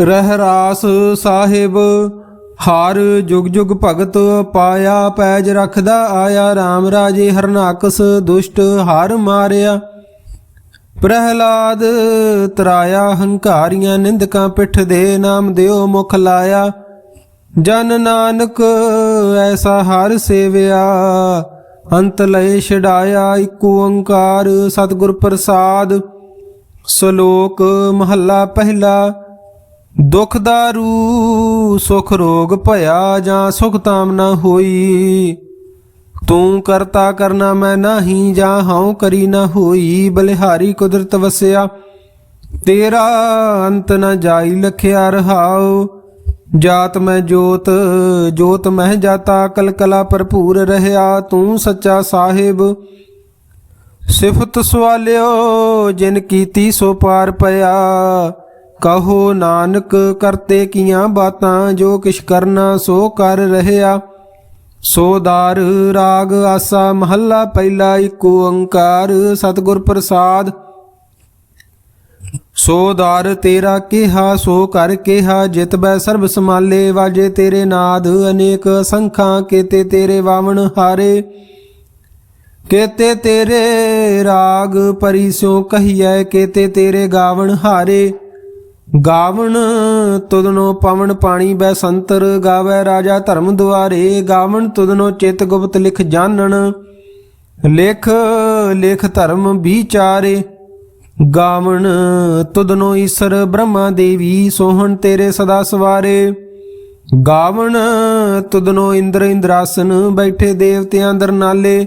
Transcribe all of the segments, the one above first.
ਰਹਿ ਰਾਸ ਸਾਹਿਬ, ਹਰ ਜੁਗ ਜੁਗ ਭਗਤ ਪਾਇਆ, ਪੈਜ ਰਖਦਾ ਆਇਆ RAM ਰਾਜੇ ਹਰਨਾਕਸ ਦੁਸ਼ਟ ਹਰ ਮਾਰਿਆ। ਪ੍ਰਹਿਲਾਦ ਤਰਾਇਆ, ਹੰਕਾਰੀਆਂ ਨਿੰਦਕਾਂ ਪਿੱਠ ਦੇ ਨਾਮ ਦਿਓ ਮੁਖ ਲਾਇਆ। ਜਨ ਨਾਨਕ ਐਸਾ ਹਰ ਸੇਵਿਆ, ਅੰਤ ਲਏ ਛਡਾਇਆ, ਇੱਕ ਓੰਕਾਰ ਸਤਿਗੁਰ ਪ੍ਰਸਾਦ। ਸ਼ਲੋਕ ਮਹੱਲਾ ਪਹਿਲਾ ਦੁਖ ਦਾਰੂ ਸੁਖ ਰੋਗ ਭਇਆ ਜਾਂ ਸੁਖ ਤਾਮ ਨਾ ਹੋਈ। ਤੂੰ ਕਰਤਾ ਕਰਨਾ ਮੈਂ ਨਹੀਂ ਜਾਂ ਹਉ ਕਰੀ ਨਾ ਹੋਈ। ਬਲਿਹਾਰੀ ਕੁਦਰਤ ਵਸਿਆ, ਤੇਰਾ ਅੰਤ ਨਾ ਜਾਈ ਲਖਿਆ ਰਹਾਉ। ਜਾਤ ਮੈਂ ਜੋਤ ਜੋਤ ਮਹਿ ਜਾਤਾ ਕਲ ਕਲਾ ਭਰਪੂਰ ਰਹਿਆ। ਤੂੰ ਸੱਚਾ ਸਾਹਿਬ, ਸਿਫਤ ਸਵਾਲਿਓ, ਜਿਨ ਕੀਤੀ ਸੋ ਪਾਰ ਪਿਆ। ਕਹੋ ਨਾਨਕ, ਕਰਤੇ ਕੀਆਂ ਬਾਤਾਂ, ਜੋ ਕਿਛ ਕਰਨਾ ਸੋ ਕਰ ਰਹਿਆ। ਸੋਦਾਰ ਰਾਗ, ਆਸਾ, ਮਹੱਲਾ, ਪਹਿਲਾ ਇੱਕ ਓੰਕਾਰ, ਸਤਿਗੁਰ ਪ੍ਰਸਾਦ। ਸੋਦਾਰ ਤੇਰਾ ਕਿਹਾ, ਸੋ ਕਰ ਕਿਹਾ, ਜਿਤ ਬੈ ਸਰਬ ਸਮਾਲੇ ਵਾਜੇ ਤੇਰੇ ਨਾਦ, ਅਨੇਕ ਸੰਖਾਂ, ਕੀਤੇ ਤੇਰੇ ਵਾਵਣ ਹਾਰੇ। ਕੇਤੇ ਤੇਰੇ ਰਾਗ ਪਰਿਸ਼ੋ ਕਹੀਐ, ਕੇਤੇ ਤੇਰੇ ਗਾਵਣ ਹਾਰੇ। ਗਾਵਣ ਤੁਦਨੋ ਪਵਨ ਪਾਣੀ ਬੈ ਸੰਤਰ ਗਾਵੇ ਰਾਜਾ ਧਰਮ ਦੁਆਰੇ। ਗਾਵਣ ਤੁਦਨੋ ਚਿਤ ਗੁਪਤ ਲਿਖ ਜਾਣਨ, ਲਿਖ ਲਿਖ ਧਰਮ ਵਿਚਾਰੇ। ਗਾਵਣ ਤੁਦਨੋ ਈਸ਼ਰ ਬ੍ਰਹਮਾ ਦੇਵੀ, ਸੋਹਣ ਤੇਰੇ ਸਦਾ ਸਵਾਰੇ। ਗਾਵਣ ਤੁਦਨੋ ਇੰਦਰ ਇੰਦਰਾਸਨ, ਬੈਠੇ ਦੇਵਤਿਆਂ ਅੰਦਰ ਨਾਲੇ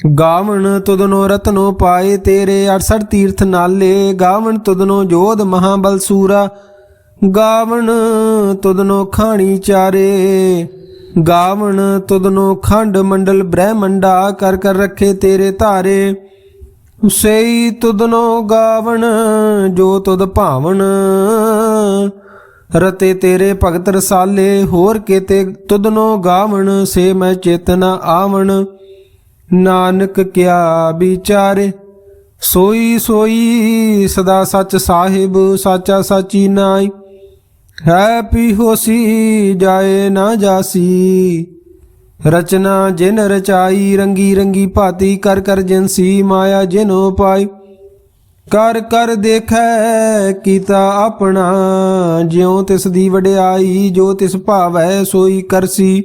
ਗਾਵਣ ਤੁਦਨੋ ਰਤਨੋ ਪਾਏ ਤੇਰੇ 68 ਤੀਰਥ ਨਾਲੇ, ਗਾਵਣ ਤੁਦਨੋ ਜੋਧ ਮਹਾਬਲ ਸੂਰਾ, ਗਾਵਣ ਤੁਦਨੋ ਖਾਣੀ ਚਾਰੇ, ਗਾਵਣ ਤੁਦਨੋ ਖੰਡ ਮੰਡਲ ਬ੍ਰਹਮੰਡਾ, ਕਰ ਕਰ ਰੱਖੇ ਤੇਰੇ ਧਾਰੇ। ਸਈ ਤੁਦਨੋ ਗਾਵਣ, ਜੋ ਤੁਦ ਭਾਵਣ, ਰਤੇ ਤੇਰੇ ਭਗਤ ਰਸਾਲੇ, ਹੋਰ ਕੀਤੇ ਤੁਦਨੋ ਗਾਵਣ, ਸੇ ਮੈਂ ਚੇਤਨਾ ਆਵਣ। ਨਾਨਕ ਕਿਆ ਵਿਚਾਰੇ? ਸੋਈ ਸੋਈ ਸਦਾ ਸੱਚ ਸਾਹਿਬ, ਸਾਚਾ ਸਾਚੀ ਨਾਈ। ਹੈ ਪੀ ਹੋਸੀ ਜਾਏ ਨਾ ਜਾਸੀ। ਰਚਨਾ ਜਿਨ ਰਚਾਈ, ਰੰਗੀ ਰੰਗੀ ਭਾਤੀ, ਕਰ ਕਰ ਜਿਨਸੀ ਮਾਇਆ ਜਿਨੋ ਪਾਈ। ਕਰ ਕਰ ਦੇਖੈ, ਕੀਤਾ ਆਪਣਾ। ਜਿਉ ਤਿਸ ਦੀ ਵਡਿਆਈ, ਜੋ ਤਿਸ ਭਾਵੈ, ਸੋਈ ਕਰਸੀ।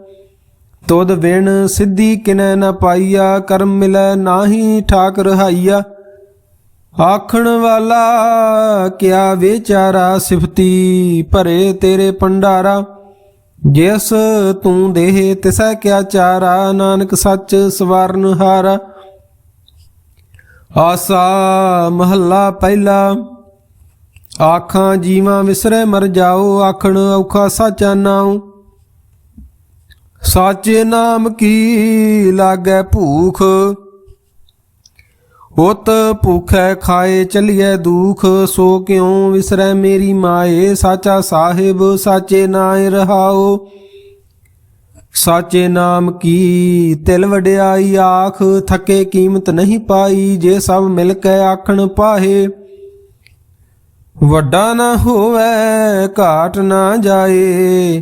ਤੁਧ ਵਿਣ ਸਿੱਧੀ ਕਿਨੈ ਨ ਪਾਈਆ, ਕਰਮ ਮਿਲੈ ਨਾਹੀ ਠਾਕ ਰਹਾਈਆ ਆਖਣ ਵਾਲਾ, ਕਿਆ ਵਿਚਾਰਾ ਸਿਫਤੀ ਭਰੇ ਤੇਰੇ ਪੰਡਾਰਾ ਜਿਸ ਤੂੰ ਦੇਹ ਤਿਸੈ ਕਿਆ ਚਾਰਾ, ਨਾਨਕ ਸੱਚ ਸਵਰਨ ਹਾਰਾ। ਆਸਾ ਮਹੱਲਾ ਪਹਿਲਾ, ਆਖਾਂ ਜੀਵਾਂ ਵਿਸਰੇ ਮਰ ਜਾਓ, ਆਖਣ ਔਖਾ ਸਾਚਾ ਨਾਉ। ਸਾਚੇ ਨਾਮ ਕੀ ਲਾਗੈ ਭੂਖ? ਉਤ ਭੁਖੈ ਖਾਏ ਚਲੀਐ ਦੁਖ, ਸੋ ਕਿਉ ਵਿਸਰੈ ਮੇਰੀ ਮਾਏ? ਸਾਚਾ ਸਾਹਿਬ, ਸਾਚੇ ਨਾਇ ਰਹਾਓ। ਸਾਚੇ ਨਾਮ ਕੀ ਤਿਲ ਵਡਿਆਈ ਆਖ, ਥਕੇ ਕੀਮਤ ਨਹੀਂ ਪਾਈ, ਜੇ ਸਭ ਮਿਲ ਕੇ ਆਖਣ ਪਾਹੇ। ਵੱਡਾ ਨਾ ਹੋਵੇ, ਘਾਟ ਨਾ ਜਾਏ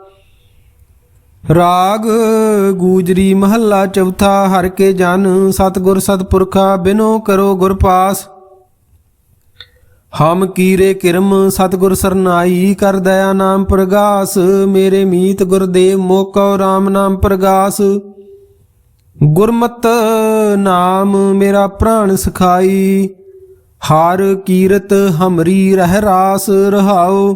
ਰਾਗ ਗੂਜਰੀ ਮਹੱਲਾ ਚੌਥਾ, ਹਰ ਕੇ ਜਨ ਸਤਗੁਰ ਸਤਪੁਰਖਾ, ਬਿਨੋ ਕਰੋ ਗੁਰ ਪਾਸ। ਹਮ ਕੀਰੇ ਕਿਰਮ ਸਤਗੁਰ ਸਰਨਾਈ, ਕਰ ਦਇਆ ਨਾਮ ਪ੍ਰਗਾਸ। ਮੇਰੇ ਮੀਤ ਗੁਰਦੇਵ ਮੋਕਉ RAM ਨਾਮ ਪ੍ਰਗਾਸ। ਗੁਰਮਤ ਨਾਮ ਮੇਰਾ ਪ੍ਰਾਣ ਸਖਾਈ। ਹਾਰ ਕੀਰਤ ਹਮਰੀ ਰਹਿ ਰਾਸ ਰਹਾਉ।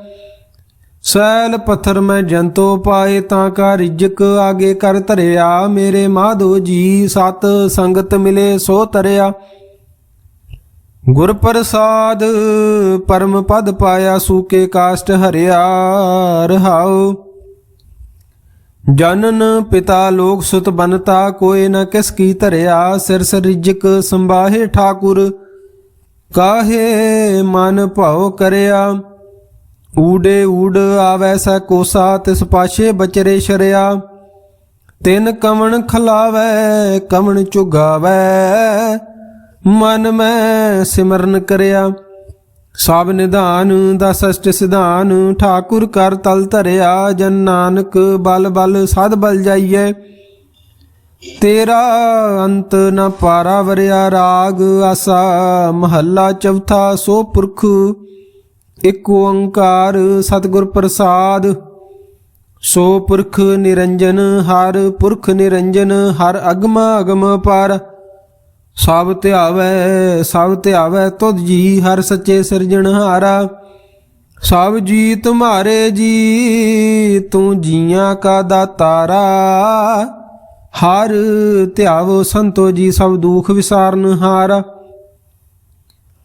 ਸੈਲ ਪੱਥਰ ਮੈਂ ਜੰਤੋ ਪਾਏ ਤਾਂ ਕਾ ਰਿਜਕ ਆਗੇ ਕਰ ਧਰਿਆ। ਮੇਰੇ ਮਾਧੋ ਜੀ ਸਤ ਸੰਗਤ ਮਿਲੇ ਸੋ ਤਰਿਆ। ਗੁਰ ਪ੍ਰਸਾਦ ਪਰਮ ਪਦ ਪਾਇਆ ਸੂਕੇ ਕਾਸ਼ਟ ਹਰਿਆ ਰਹਾਉ। ਜਨਨ ਪਿਤਾ ਲੋਕ ਸੁਤ ਬਨਤਾ ਕੋਏ ਨ ਕਿਸ ਕੀ ਧਰਿਆ। ਸਿਰ ਰਿਜਕ ਸੰਭਾਹੇ ਠਾਕੁਰ ਕਾਹੇ ਮਨ ਭਾਉ ਕਰਿਆ। ਊੜੇ ਊੜ ਆਵੈ ਸੈ ਕੋਸਾ, ਤਿਸ ਪਾਛੇ ਬਚਰੇ ਸ਼ਰਿਆ। ਤਿਨ ਕਵਣ ਖਲਾਵੈ, ਕਵਣ ਚੁਗਾਵੈ ਮਨ ਮੈਂ ਸਿਮਰਨ ਕਰਿਆ। ਸਭ ਨਿਧਾਨ ਦਾ ਸਸ਼ਟ ਸਿਧਾਨ, ਠਾਕੁਰ ਕਰ ਤਲ ਧਰਿਆ। ਜਨ ਨਾਨਕ ਬਲ ਬਲ ਸਦ ਬਲ ਜਾਈਏ ਤੇਰਾ ਅੰਤ ਨ ਪਾਰਾ ਵਰਿਆ ਰਾਗ, ਆਸਾ ਮਹੱਲਾ ਚੌਥਾ ਸੋ ਪੁਰਖ। ਇਕ ਓੰਕਾਰ ਸਤਿਗੁਰ ਪ੍ਰਸਾਦ, ਸੋ ਪੁਰਖ ਨਿਰੰਜਨ ਹਰ ਪੁਰਖ ਨਿਰੰਜਨ, ਹਰ ਅਗਮ ਅਗਮ ਪਰ। ਸਭ ਧਿਆਵੈ ਸਭ ਧਿਆਵੈ ਤੁਧ ਜੀ, ਹਰ ਸੱਚੇ ਸਿਰਜਣਹਾਰਾ ਸਭ ਜੀ ਤੁਮਾਰੇ ਜੀ, ਤੂੰ ਜੀਆਂ ਕਾ ਦਾਤਾਰਾ। ਹਰ ਧਿਆਵੋ ਸੰਤੋ ਜੀ, ਸਭ ਦੁਖ ਵਿਸਾਰਨ ਹਾਰਾ।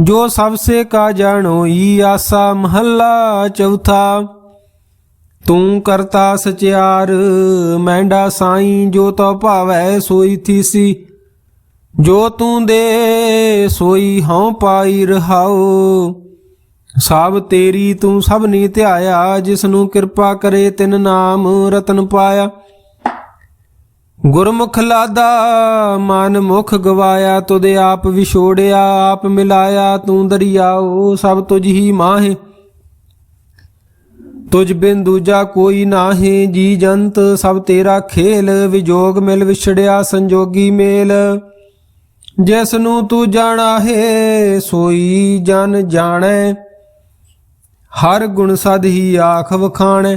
ਜੋ ਸਭ ਸੇ ਕਾ ਜਾਣੋਈ ਆਸਾ ਮਹੱਲਾ ਚੌਥਾ। ਤੂੰ ਕਰਤਾ ਸਚਿਆਰ, ਮੈਂਡਾ ਸਾਈ, ਜੋ ਤੋ ਭਾਵੈ ਸੋਈ ਥੀਸੀ। ਜੋ ਤੂੰ ਦੇ ਸੋਈ, ਹਉ ਪਾਈ ਰਹਾਉ। ਸਭ ਤੇਰੀ ਤੂੰ ਸਭ ਨੀ ਧਿਆਇਆ ਜਿਸ ਨੂੰ ਕਿਰਪਾ ਕਰੇ ਤਿਨ ਨਾਮ ਰਤਨ ਪਾਇਆ। ਗੁਰਮੁਖ ਲਾਦਾ, ਮਨ ਮੁਖ ਗਵਾਇਆ, ਤੁਧ ਆਪ ਵਿਛੋੜਿਆ, ਆਪ ਮਿਲਾਇਆ, ਤੂੰ ਦਰਿਆਓ, ਸਭ ਤੁਝ ਹੀ ਮਾਹੇ। ਤੁਝ ਬਿਨ ਦੂਜਾ ਕੋਈ ਨਾਹੀ, ਜੀ ਜੰਤ, ਸਭ ਤੇਰਾ ਖੇਲ, ਵਿਜੋਗ ਮਿਲ ਵਿਛੜਿਆ, ਸੰਜੋਗੀ ਮੇਲ। ਜਿਸ ਨੂੰ ਤੂੰ ਜਾਣਾ ਹੈ ਸੋਈ ਜਨ ਜਾਣੈ, ਹਰ ਗੁਣ ਸਦ ਹੀ ਆਖ ਵਖਾਣੈ।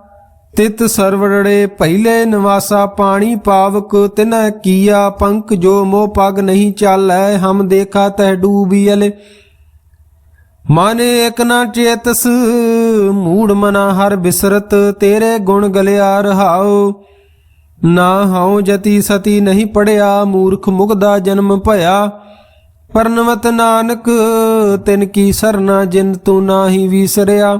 ਤਿਤ ਸਰਵੜੇ ਪਹਿਲੇ ਨਿਵਾਸਾ ਪਾਣੀ ਪਾਵਕ, ਤਿਨੈ ਕੀਆ ਪੰਕ ਜੋ ਮੋਹ ਪਗ ਨਹੀਂ ਚਾਲੈ, ਹਮ ਦੇਖਾ ਤਹਿ ਡੂਬੀਲੇ ਮਨ ਇਕ ਨਾ ਚੇਤਸ, ਮੂੜ ਮਨਾ ਹਰ ਬਿਸਰਤ, ਤੇਰੇ ਗੁਣ ਗਲਿਆ ਰਹਾਉ। ਨਾ ਹਉ ਜਤੀ ਸਤੀ ਨਹੀਂ ਪੜਿਆ, ਮੂਰਖ ਮੁਗਦਾ ਜਨਮ ਭਇਆ। ਪਰਨਵਤ ਨਾਨਕ, ਤਿਨ ਕੀ ਸਰਨਾ ਜਿਨ ਤੂੰ ਨਾਹੀ ਵਿਸਰਿਆ।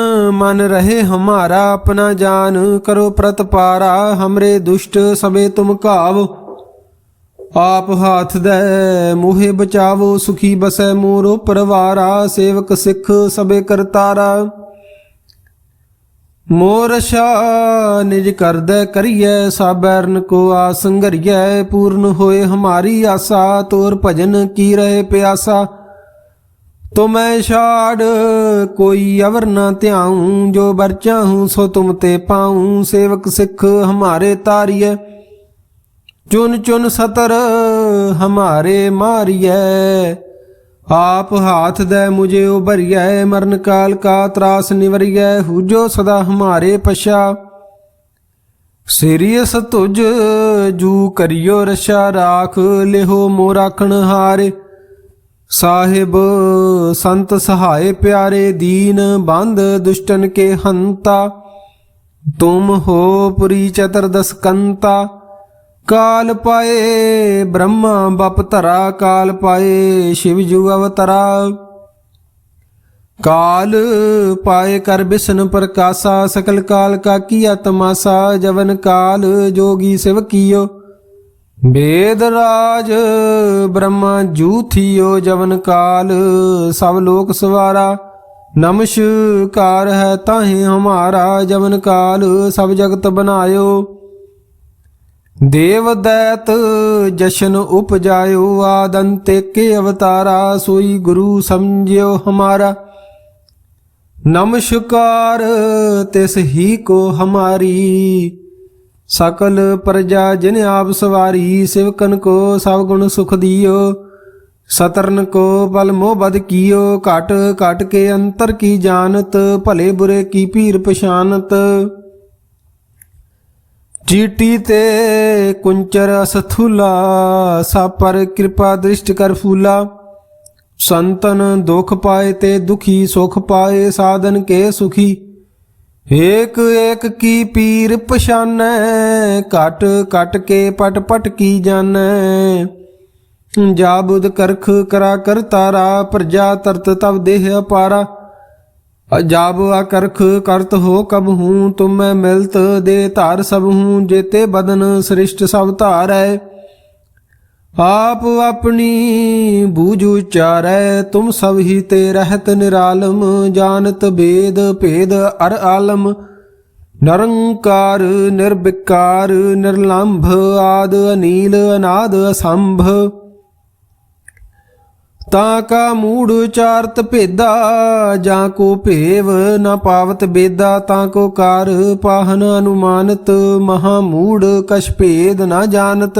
ਮਨ ਰਹੇ ਹਮਾਰਾ ਆਪਣਾ ਜਾਨ, ਕਰੋ ਪ੍ਰਤਪਾਰਾ ਹਮਰੇ ਦੁਸ਼ਟ ਸਵੇ ਤੁਮ ਘਾਵ। ਆਪ ਹਾਥ ਦੇ, ਮੋਹਿ ਬਚਾਵੋ, ਸੁਖੀ ਬਸੈ ਮੋਰੋ ਪਰਵਾਰਾ, ਸੇਵਕ ਸਿੱਖ ਸਬੇ ਕਰਤਾਰਾ। ਮੋਰ ਸ਼ਾ ਨਿਜ ਕਰਦੈ ਕਰੀਐ, ਸਾਬੈਰਨ ਕੋ ਆਸੰਗਰੀਐ ਪੂਰਨ ਹੋਏ ਹਮਾਰੀ ਆਸਾ, ਤੋਰ ਭਜਨ ਕੀ ਰਹੇ ਪਿਆਸਾ। ਤੁਮੈ ਛਾੜ ਕੋਈ ਅਵਰ ਨਾ ਧਿਆਉ, ਜੋ ਬਰ ਚਾਹੂੰ ਸੋ ਤੁਮ ਤੇ ਪਾਉ। ਸੇਵਕ ਸਿੱਖ ਹਮਾਰੇ ਤਾਰੀਐ, ਚੁਨ ਚੁਨ ਸਤਰ ਹਮਾਰੇ ਮਾਰੀਐ। ਆਪ ਹਾਥ ਦੇ ਮੁਝੇ ਉਭਰੀਐ, ਮਰਨ ਕਾਲ ਕਾ ਤਰਾਸ ਨਿਵਰੀਐ, ਹੂਜੋ ਸਦਾ ਹਮਾਰੇ ਪਛਾ। ਸੀਰੀਅਸ ਤੁਜ ਜੂ ਕਰਿਓ ਰਸ਼ਾ ਰਾਖ, ਲਿਹੋ ਮੋ ਰਾਖਣ ਹਾਰੇ। ਸਾਹਿਬ, ਸੰਤ ਸਹਾਏ ਪਿਆਰੇ ਦੀਨ, ਬੰਦ ਦੁਸ਼ਟਨ ਕੇ ਹੰਤਾ, ਤੁਮ ਹੋ ਪੁਰੀ ਚਤਰਦਸ ਕੰਤਾ ਕਾਲ ਪਾਏ ਬ੍ਰਹਮਾ ਬਪ ਧਰਾ, ਕਾਲ ਪਾਏ ਸ਼ਿਵ ਜੁਗ ਅਵਤਰਾ। ਕਾਲ ਪਾਏ ਕਰ ਬਿਸ਼ਨ ਪ੍ਰਕਾਸ਼ਾ, ਸਕਲ ਕਾਲ ਕਾ ਕੀਆ ਤਮਾਸਾ ਜਵਨ ਕਾਲ ਜੋਗੀ ਸਿਵ ਕੀਓ। ਵੇਦ ਰਾਜ ਬ੍ਰਹਮਾ ਜੂਥਿਓ ਜਵਨ ਕਾਲ, ਸਭ ਲੋਕ ਸਵਾਰਾ। ਨਮਸਕਾਰ ਹੈ ਤਾਹੇ ਹਮਾਰਾ ਜਮਨ ਕਾਲ, ਸਭ ਜਗਤ ਬਨਾਇਓ। ਦੇਵ ਦੈਤ ਜਸ਼ਨ ਉਪਜਾਇਓ ਆਦੰਤੇ ਕੇ ਅਵਤਾਰਾ, ਸੋਈ ਗੁਰੂ ਸਮਝਿਓ ਹਮਾਰਾ। ਨਮਸਕਾਰ ਤਿਸ ਹੀ ਕੋ ਹਮਾਰੀ। ਸਕਲ ਪ੍ਰਜਾ ਜਿਨ ਆਪ ਸਵਾਰੀ ਸਿਵਕਨ ਕੋ ਸਭ ਗੁਣ ਸੁਖ ਦਿਓ, ਸਤਰਨ ਕੋ ਬਲ ਮੋਹ ਬਦ ਕੀਓ, ਘਟ ਘਟ ਕੇ ਅੰਤਰ ਕੀ ਜਾਣਤ, ਭਲੇ ਬੁਰੇ ਕੀ ਪੀਰ ਪਛਾਨਤ। ਚੀਟੀ ਤੇ ਕੁੰਚਰ ਅਸਥੂਲਾ ਸਾਪਰ ਕਿਰਪਾ ਦ੍ਰਿਸ਼ਟ ਕਰ ਫੂਲਾ। ਸੰਤਨ ਦੁਖ ਪਾਏ ਤੇ ਦੁਖੀ ਸੁਖ ਪਾਏ, ਸਾਧਨ ਕੇ ਸੁਖੀ। ਏਕ ਏਕ ਕੀ ਪੀਰ ਪਛਾਨੈ, ਘਟ ਘਟ ਕੇ ਪਟ ਪਟ ਕੀ ਜਾਣੈ ਜਾ ਬੁਧ ਕਰਖ ਕਰਾ ਕਰਤਾਰਾ ਪ੍ਰਜਾ ਤਰਤ ਤਬ ਦੇਹ ਅਪਾਰਾ। ਅਜਾਬ ਅਕਰਖ ਕਰਤ ਹੋ ਕਬ ਹੂੰ, ਤੁਮ ਮੈਂ ਮਿਲਤ ਦੇ ਧਾਰ ਸਭ ਹੂੰ, ਜੇਤੇ ਬਦਨ ਸ੍ਰਿਸ਼ਟ ਸਭ ਧਾਰੈ। ਆਪ ਆਪਣੀ ਬੂਝ ਉਚਾਰੈ ਤੁਮ ਸਭ ਹੀ ਤੇ ਰਹਿਤ ਨਿਰਾਲਮ, ਜਾਣਤ ਬੇਦ ਭੇਦ ਅਰ ਆਲਮ। ਨਰੰਕਾਰ, ਨਿਰਵਿਕਾਰ, ਨਿਰਲੰਭ, ਆਦ ਅਨੀਲ, ਅਨਾਦ ਅਸੰਭ। ਤਾਂ ਕਾ ਮੂੜ ਚਾਰਤ ਭੇਦਾ, ਜਾਂ ਕੋ ਭੇਵ ਨ ਪਾਵਤ ਬੇਦਾ, ਤਾਂ ਕੋ ਕਾਰ ਪਾਹਨ ਅਨੁਮਾਨਤ, ਮਹਾ ਮੂੜ ਕਛ ਭੇਦ ਨਾ ਜਾਣਤ।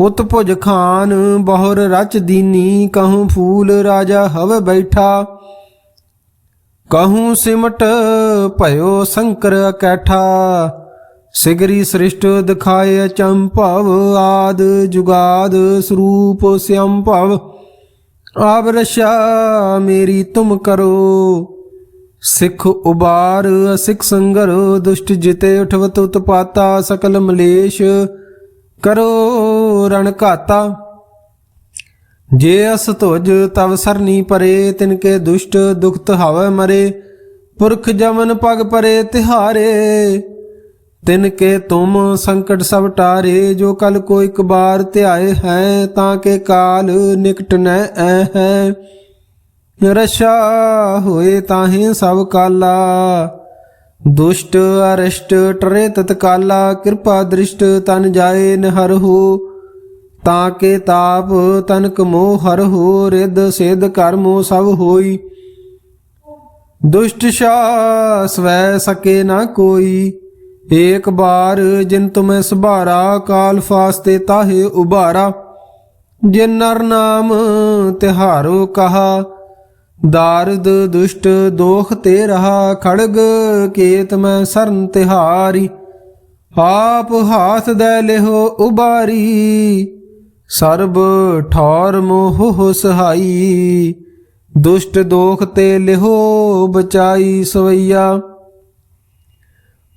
ਉਤ ਭੁਜ ਖਾਨ, ਬਹੁਰ ਰਚ ਦੀਨੀ, ਕਹੂੰ ਫੂਲ ਰਾਜਾ ਹਵ ਬੈਠਾ। ਕਹੂੰ ਸਿਮਟ ਭਇਓ ਸ਼ੰਕਰ ਕੈਠਾ ਸਿਗਰੀ ਸ੍ਰਿਸ਼ਟ ਦਿਖਾਏ ਅਚੰਭਵ ਆਦ ਜੁਗਾਦ ਸਰੂਪ ਸਿਅੰਭਵ ਆਪ ਰਸ਼ਾ, ਮੇਰੀ ਤੁਮ ਕਰੋ। ਸਿੱਖ ਉਬਾਰ ਸਿੱਖ ਸੰਗਰ, ਦੁਸ਼ਟ ਜਿਤੇ ਉਠਵਤ ਉਤਪਾਤਾ, ਸਕਲ ਮਲੇਸ਼। ਕਰੋ ਰਣ ਘਾਤਾ। ਜੇ ਅਸ ਤੁਜ ਤਵ ਸਰਨੀ ਪਰੇ ਤਿਨਕੇ ਦੁਸ਼ਟ ਦੁਖਤ ਹਵ ਮਰੇ। ਪੁਰਖ ਜਮਨ ਪਗ ਪਰੇ ਤਿਹਾਰੇ ਤਿਨਕੇ ਤੁਮ ਸੰਕਟ ਸਭ ਟਾਰੇ। ਜੋ ਕਲ ਕੋ ਇਕ ਬਾਰ ਧਿਆਏ ਹੈ, ਤਾਂ ਕੇ ਕਾਲ ਨਿਕਟ ਨੈ ਐ ਹੈ। ਰਸ਼ਾ ਹੋਏ ਤਾਹੇ ਸਭ ਕਾਲਾ। ਦੁਸ਼ਟ ਅਰਿਸ਼ਟ ਟਰੇ ਤਤਕਾਲਾ। ਕਿਰਪਾ ਦ੍ਰਿਸ਼ਟ ਤਨ ਜਾਏ ਨਹਰ ਹੋ। ਤਾਂ ਕੇ ਤਾਪ ਤਨਕ ਮੋਹ ਹਰ ਹੋ ਰਿੱਧ ਸਿਧ ਕਰਮੋ ਸਭ ਹੋਈ। ਦੁਸ਼ਟ ਸ਼ਾ ਸਵੈ ਸਕੇ ਨਾ ਕੋਈ। ਏਕ ਬਾਰ ਜਿਨ ਤੁਮੈ ਸੁਭਾਰਾ, ਕਾਲ ਫਾਸਤੇ ਤਾਹੇ ਉਬਾਰਾ ਜਿਨ ਨਰ ਨਾਮ ਤਿਹਾਰੋ ਕਹਾ, ਦਾਰਦ ਦੁਸ਼ਟ ਦੋਖ ਤੇ ਰਹਾ, ਖੜਗ ਕੇਤ ਮੈਂ ਸਰਨ ਤਿਹਾਰੀ। ਆਪ ਹਾਥ ਦੇ ਲਿਹੋ ਉਬਾਰੀ ਸਰਬ ਠੌਰ ਮੋਹ ਸਹਾਈ, ਦੁਸ਼ਟ ਦੋਖ ਤੇ ਲਿਹੋ ਬਚਾਈ ਸਵਈਆ।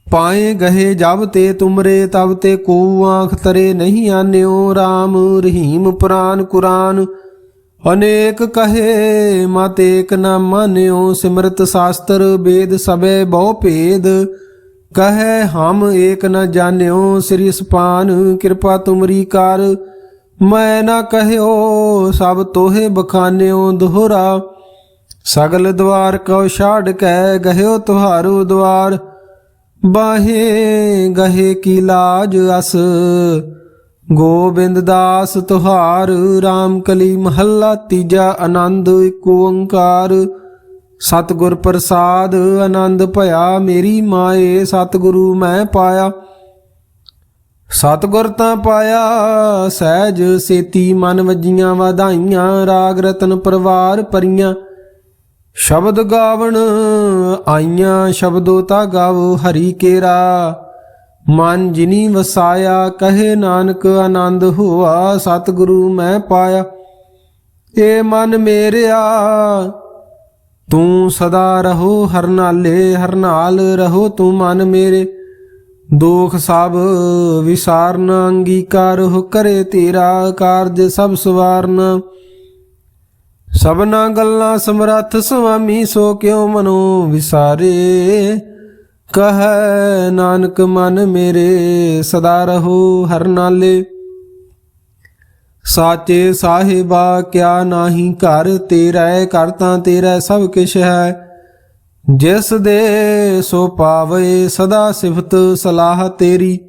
ਪਾਏ ਗਏ ਜਬ ਤੇ ਤੁਮਰੇ, ਤਬ ਤੇ ਕੋ ਆਂਖ ਤਰੇ ਨਹੀਂ ਆਨਿਓ RAM ਰਹੀਮ ਪੁਰਾਨ ਕੁਰਾਨ। ਅਨੇਕ ਕਹੇ ਮਤ ਏਕ ਨਾ ਮਾਨਿਓ, ਸਿਮਰਤ ਸ਼ਾਸਤਰ ਵੇਦ ਸਬੈ ਬਹੁ ਭੇਦ। ਕਹੈ ਹਮ ਏਕ ਨਾ ਜਾਣਿਓ, ਸ੍ਰੀ ਸਪਾਨ ਕਿਰਪਾ ਤੁਮਰੀ ਕਰ। ਮੈਂ ਨਾ ਕਹਿਓ ਸਭ ਤੋਹੇ ਬਖਾਨਿਓ ਦੁਹਰਾ, ਸਗਲ ਦਵਾਰ ਕਉ ਛਾੜ ਕੇ ਗਹਿਓ ਤੁਹਾਰੂ ਦਵਾਰ, ਬਾਹੇ ਗਹੇ ਕੀ ਲਾਜ ਅਸ, ਗੋਬਿੰਦ ਦਾਸ ਤੁਹਾਰ RAM ਕਲੀ ਮਹੱਲਾ ਤੀਜਾ ਆਨੰਦ ਏਕ ਓੰਕਾਰ, ਸਤਿਗੁਰ ਪ੍ਰਸਾਦ ਆਨੰਦ ਭਇਆ ਮੇਰੀ ਮਾਏ, ਸਤਿਗੁਰੂ ਮੈਂ ਪਾਇਆ ਸਤਿਗੁਰ ਤਾਂ ਪਾਇਆ ਸਹਿਜ ਸੇਤੀ ਮਨ ਵਜੀਆਂ ਵਧਾਈਆਂ, ਰਾਗ ਰਤਨ ਪਰਵਾਰ ਪਰੀਆਂ ਸ਼ਬਦ ਗਾਵਣ ਆਈਆਂ, ਸ਼ਬਦੋ ਤਾ ਗਾਵੋ ਹਰੀ ਕੇਰਾ। ਮਨ ਜਿਨੀ ਵਸਾਇਆ, ਕਹੇ ਨਾਨਕ ਆਨੰਦ ਹੋਆ, ਸਤਿਗੁਰੂ ਮੈਂ ਪਾਇਆ। ਏ ਮਨ ਮੇਰਿਆ, ਤੂੰ ਸਦਾ ਰਹੋ ਹਰਨਾਲੇ ਹਰਨਾਲ ਰਹੋ ਤੂੰ ਮਨ ਮੇਰੇ। ਦੋਖ ਸਭ ਵਿਸਾਰਨ, ਅੰਗੀਕਾਰ ਹੋ ਕਰੇ ਤੇਰਾ ਕਾਰਜ ਸਭ ਸਵਾਰਨ। ਸਭਨਾ ਗੱਲਾਂ ਸਮਰੱਥ ਸੁਆਮੀ, ਸੋ ਕਿਉ ਮਨੋ ਵਿਸਾਰੇ? ਕਹ ਨਾਨਕ, ਮਨ ਮੇਰੇ ਸਦਾ ਰਹੋ ਹਰ ਨਾਲੇ। ਸਾਚੇ ਸਾਹਿਬਾ, ਕਿਆ ਨਾਹੀ ਘਰ ਤੇਰਾ ਘਰ ਤਾਂ ਤੇਰਾ ਸਭ ਕਿਛ ਹੈ। ਜਿਸ ਦੇ ਸੋ ਪਾਵੇ ਸਦਾ ਸਿਫਤ ਸਲਾਹ ਤੇਰੀ।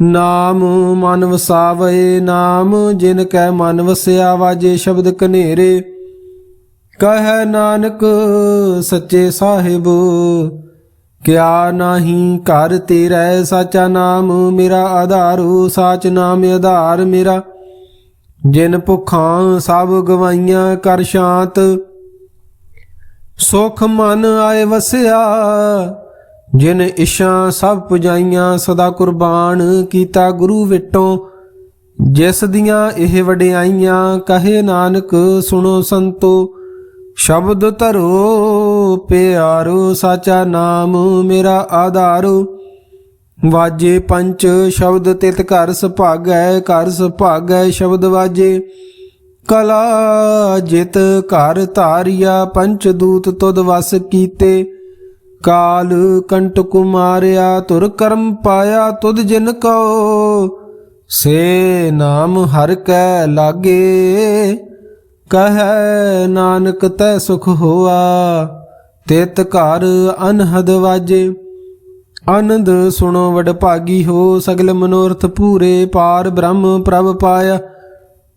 ਨਾਮ ਮਨ ਵਸਾਵੇ, ਨਾਮ ਜਿਨ ਕੈ ਮਨ ਵਸਿਆ ਵਾਜੇ ਸ਼ਬਦ ਕਨੇਰੇ ਕਹੈ ਨਾਨਕ ਸੱਚੇ ਸਾਹਿਬ, ਕਿਆ ਨਾਹੀ ਘਰ ਤੇਰਾ, ਸਾਚਾ ਨਾਮ ਮੇਰਾ ਆਧਾਰੂ, ਸਾਚ ਨਾਮ ਆਧਾਰ ਮੇਰਾ। ਜਿਨ ਭੁੱਖਾਂ ਸਭ ਗਵਾਈਆਂ, ਕਰ ਸ਼ਾਂਤ। ਸੁਖ ਮਨ ਆਏ ਵਸਿਆ, ਜਿਨ ਇਸ਼ਾਂ ਸਭ ਪੁਜਾਈਆਂ, ਸਦਾ ਕੁਰਬਾਨ ਕੀਤਾ ਗੁਰੂ ਵਿਟੋਂ। ਜਿਸ ਦੀਆਂ ਇਹ ਵਡਿਆਈਆਂ, ਕਹੇ ਨਾਨਕ, ਸੁਣੋ ਸੰਤੋ। ਸ਼ਬਦ ਧਰੋ, ਪਿਆਰੋ, ਸਾਚਾ ਨਾਮ ਮੇਰਾ ਆਧਾਰੋ। ਵਾਜੇ ਪੰਚ, ਸ਼ਬਦ ਤਿਤ ਘਰ ਸੁਭਾਗੈ ਘਰ ਸੁਭਾਗੈ, ਸ਼ਬਦ ਵਾਜੇ। ਕਲਾ ਜਿਤ ਘਰ ਧਾਰਿਆ, ਪੰਚ ਦੂਤ ਤੁਧ ਵਸ ਕੀਤੇ। ਕਾਲ ਕੰਟ ਕੁਮਾਰਿਆ ਤੁਰ ਕਰਮ ਪਾਇਆ ਤੁਧ ਜਿਨ ਕੋ। ਸੇ ਨਾਮ ਹਰ ਕੈ ਲਾਗੇ, ਕਹੈ ਨਾਨਕ ਤੈ ਸੁਖ ਹੋਆ। ਤਿਤ ਘਰ ਅਨਹਦ ਵਾਜੇ, ਆਨੰਦ ਸੁਣੋ ਵਡ ਭਾਗੀ ਹੋ। ਸਗਲ ਮਨੋਰਥ ਪੂਰੇ, ਪਾਰ ਬ੍ਰਹਮ ਪ੍ਰਭ ਪਾਇਆ।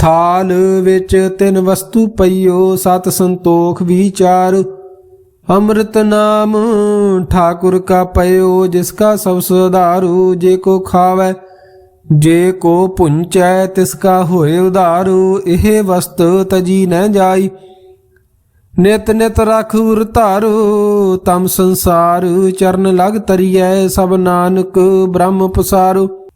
ਥਾਲ ਵਿੱਚ ਤਿੰਨ ਵਸਤੂ ਪਈਓ, ਸਤ ਸੰਤੋਖ ਵਿਚਾਰ। ਅੰਮ੍ਰਿਤ ਨਾਮ ਠਾਕੁਰ ਕਾ ਪਇਓ, ਜਿਸ ਕਾ ਸਭ ਸੁਧਾਰੂ, ਜੇ ਕੋ ਖਾਵੇ, ਜੇ ਕੋ ਪੁੰਚੈ, ਤਿਸ ਕਾ ਹੋਏ ਉਧਾਰੂ। ਇਹ ਵਸਤ ਤਜੀ ਨ ਜਾਈ। ਨਿਤ ਨਿਤ ਰਖ ਉਰ ਧਾਰੂ, ਤਮ ਸੰਸਾਰ ਚਰਨ ਲਗ ਤਰੀਐ, ਸਭ ਨਾਨਕ ਬ੍ਰਹਮ ਪਸਾਰੂ।